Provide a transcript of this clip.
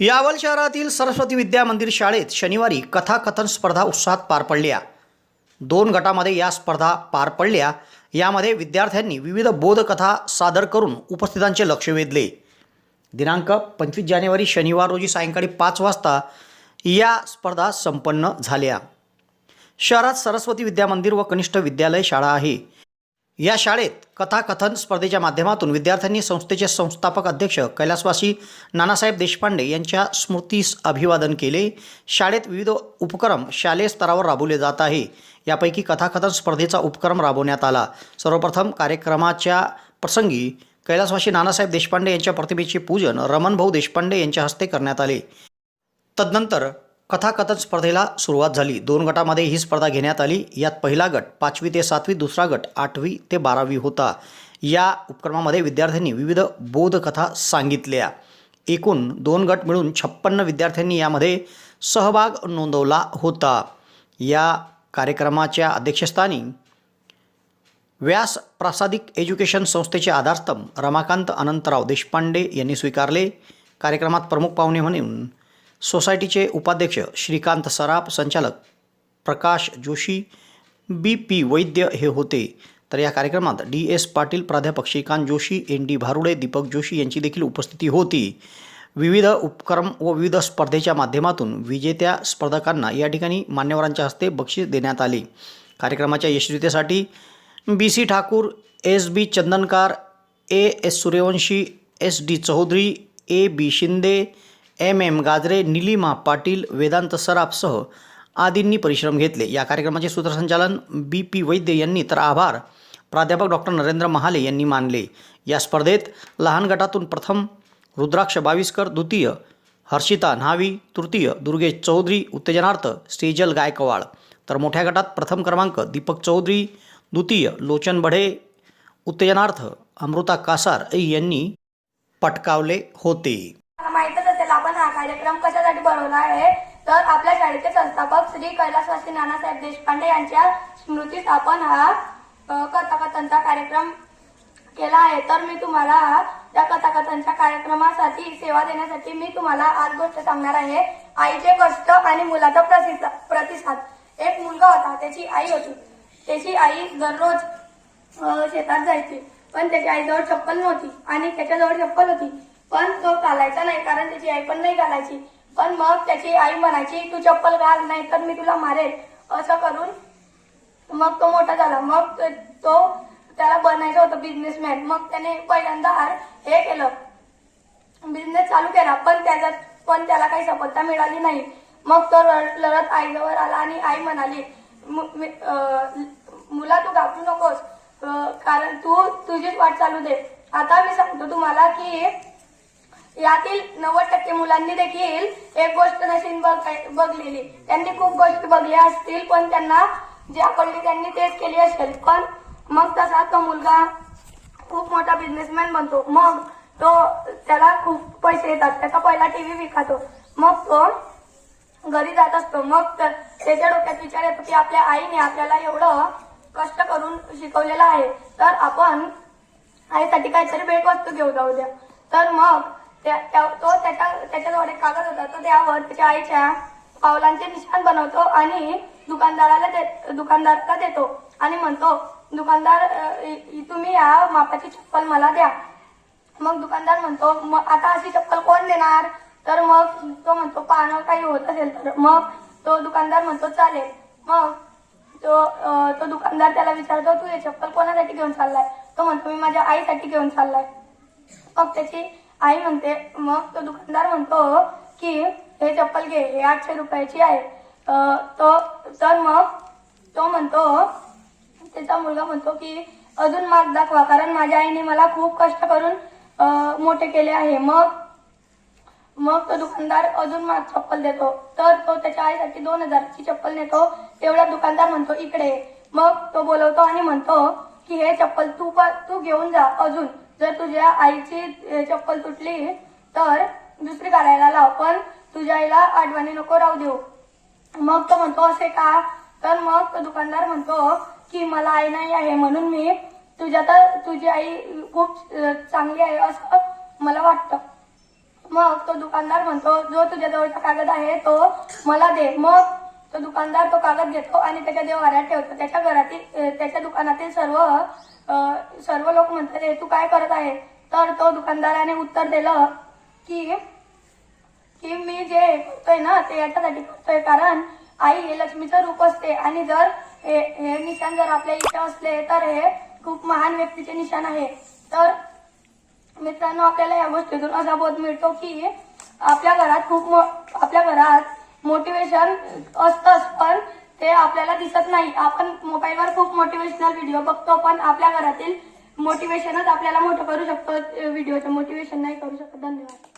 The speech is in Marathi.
यावल शहरातील सरस्वती विद्या मंदिर शाळेत शनिवारी कथाकथन स्पर्धा उत्साहात पार पडल्या. दोन गटामध्ये या स्पर्धा पार पडल्या. यामध्ये विद्यार्थ्यांनी विविध बोधकथा सादर करून उपस्थितांचे लक्ष वेधले. दिनांक पंचवीस जानेवारी शनिवार रोजी सायंकाळी पाच वाजता या स्पर्धा संपन्न झाल्या. शहरात सरस्वती विद्या मंदिर व कनिष्ठ विद्यालय शाळा आहे. या शाळेत कथाकथन स्पर्धेच्या माध्यमातून विद्यार्थ्यांनी संस्थेचे संस्थापक अध्यक्ष कैलासवासी नानासाहेब देशपांडे यांच्या स्मृतीस अभिवादन केले. शाळेत विविध उपक्रम शालेय स्तरावर राबवले जात आहे. यापैकी कथाकथन स्पर्धेचा उपक्रम राबवण्यात आला. सर्वप्रथम कार्यक्रमाच्या प्रसंगी कैलासवासी नानासाहेब देशपांडे यांच्या प्रतिमेचे पूजन रमणभाऊ देशपांडे यांच्या हस्ते करण्यात आले. तदनंतर कथाकथन स्पर्धेला सुरुवात झाली. दोन गटामध्ये ही स्पर्धा घेण्यात आली. यात पहिला गट पाचवी ते सातवी दुसरा गट आठवी ते बारावी होता. या उपक्रमामध्ये विद्यार्थ्यांनी विविध बोधकथा सांगितल्या. एकूण दोन गट मिळून छप्पन्न विद्यार्थ्यांनी यामध्ये सहभाग नोंदवला होता. या कार्यक्रमाच्या अध्यक्षस्थानी व्यास प्रासादिक एज्युकेशन संस्थेचे आधारस्तंभ रमाकांत अनंतराव देशपांडे यांनी स्वीकारले. कार्यक्रमात प्रमुख पाहुणे म्हणून सोसायटीचे उपाध्यक्ष श्रीकांत सराफ संचालक प्रकाश जोशी बी पी वैद्य हे होते. तर या कार्यक्रमात डी एस पाटील प्राध्यापक श्रीकांत जोशी एन डी भारुडे दीपक जोशी यांची देखील उपस्थिती होती. विविध उपक्रम व विविध स्पर्धेच्या माध्यमातून विजेत्या स्पर्धकांना या ठिकाणी मान्यवरांच्या हस्ते बक्षीस देण्यात आले. कार्यक्रमाच्या यशस्वीतेसाठी B C Thakur S B Chandankar A S Suryavanshi S D Chaudhari A B Shinde M M Gajare Nilima Patil Vedant सराफसह आदींनी परिश्रम घेतले. या कार्यक्रमाचे सूत्रसंचालन बी पी वैद्य यांनी तर आभार. प्राध्यापक डॉक्टर नरेंद्र महाले यांनी मानले. या स्पर्धेत लहान गटातून प्रथम रुद्राक्ष बाविस्कर द्वितीय हर्षिता न्हावी तृतीय दुर्गेश चौधरी उत्तेजनार्थ सेजल गायकवाड. तर मोठ्या गटात प्रथम क्रमांक दीपक चौधरी द्वितीय लोचन बढे उत्तेजनार्थ अमृता कासार यांनी पटकावले होते मला माहीतच असेल आपण हा कार्यक्रम कशासाठी बनवला आहे? तर आपल्या शाळेचे संस्थापक श्री कैलासवासी नानासाहेब देशपांडे यांच्या स्मृती स्थापन हा कथाकथनचा कार्यक्रम केला आहे. तर मी तुम्हाला त्या कथाकथनच्या कार्यक्रमासाठी सेवा देण्यासाठी मी तुम्हाला आज गोष्ट सांगणार आहे. आईचे कष्ट आणि मुलाचा प्रतिसाद. एक मुलगा होता त्याची आई होती. त्याची आई दररोज शेतात जायची. पण त्याच्या आईजवळ चप्पल नव्हती आणि त्याच्याजवळ चप्पल होती. पण तो घालायचा नाही कारण त्याची आई पण नाही घालायची. पण मग त्याची आई म्हणायची तू चप्पल घाल नाही तर मी तुला मारेल. असं करून मग तो मोठा झाला. मग तो त्याला बनायचं होतं बिझनेसमॅन मग त्याने पहिल्यांदा हे केलं. बिझनेस चालू केला पण त्याच्यात पण त्याला काही सफलता मिळाली नाही. मग तो लढत आईजवळ आला आणि आई म्हणाली मुला तू घाबरू नकोस. कारण तू तुझीच वाट चालू दे. आता मी सांगतो तुम्हाला की यातील नव्वद टक्के मुलांनी देखील एक गोष्ट नशीन बघलेली. त्यांनी खूप गोष्टी बघल्या असतील पण त्यांना जे आवडली त्यांनी तेच केली असेल. पण मग तसा तो मुलगा खूप मोठा बिझनेसमॅन बनतो. मग तो त्याला खूप पैसे येतात. त्याचा पहिला टीव्ही विकतो. मग तो घरी जात असतो. मग त्याच्या डोक्यात विचार येतो की आपल्या आईने आपल्याला एवढं कष्ट करून शिकवलेलं आहे. तर आपण आईसाठी काहीतरी भेटवस्तू घेऊ जाऊ द्या. तर मग तो त्याच्या त्याच्याजवळ एक कागद होता. तो त्यावर त्याच्या आईच्या पावलांचे निशाण बनवतो आणि दुकानदाराला दे दुकानदाराला देतो आणि म्हणतो दुकानदार तुम्ही या मापाची चप्पल मला द्या. मग दुकानदार म्हणतो मग आता अशी चप्पल कोण देणार? तर मग तो म्हणतो पानं काही होत असेल तर. मग तो दुकानदार म्हणतो चालेल. मग तो तो दुकानदार त्याला विचारतो तू हे चप्पल कोणासाठी घेऊन चाललाय? तो म्हणतो मी माझ्या आईसाठी घेऊन चाललाय. मग त्याची आई म्हणते मग तो दुकानदार म्हणतो की हे चप्पल घे हे आठशे रुपयाची आहे. तो तर मग तो म्हणतो त्याचा मुलगा म्हणतो की अजून मार्क दाखवा कारण माझ्या आईने मला खूप कष्ट करून मोठे केले आहे. मग मग तो दुकानदार अजून माग चप्पल देतो. तर तो त्याच्या आईसाठी दोन हजारची चप्पल नेतो. तेवढा दुकानदार म्हणतो इकडे मग तो बोलवतो आणि म्हणतो की हे चप्पल तू पण तू घेऊन जा अजून. जर तुझ्या आईची चप्पल तुटली तर दुसरी काढायला लाव पण तुझ्या आईला आठवणी नको राहू देऊ. मग तो म्हणतो असे का? तर मग दुकानदार म्हणतो की मला आई नाही आहे म्हणून मी तुझ्या तर तुझी आई खूप चांगली आहे असं मला वाटतं. मग तो दुकानदार म्हणतो जो तुझ्या जवळचा कागद आहे तो मला दे. मग तो दुकानदार तो कागद घेतो आणि त्याच्या देवाऱ्यात ठेवतो. त्याच्या घरातील त्याच्या दुकानातील सर्व सर्व लोक म्हणतात "हे तू काय करत आहे? तर तो दुकानदाराने उत्तर दिलं की की मी जे करतोय ना ते याच्यासाठी करतोय. कारण आई हे लक्ष्मीचं रूप असते आणि जर हे हे निशाण जर आपल्या इथे असले तर हे खूप महान व्यक्तीचे निशाण आहे. तर मित्रांनो आपल्याला या गोष्टीतून असा बोध मिळतो की आपल्या घरात खूप आपल्या घरात मोटिवेशन असतंच पण ते आपल्याला दिसत नाही. आपण मोबाईलवर खूप मोटिवेशनल व्हिडिओ बघतो पण आपल्या घरातील मोटिवेशनच आपल्याला मोठं करू शकतो. व्हिडिओचं मोटिवेशन नाही करू शकत. धन्यवाद.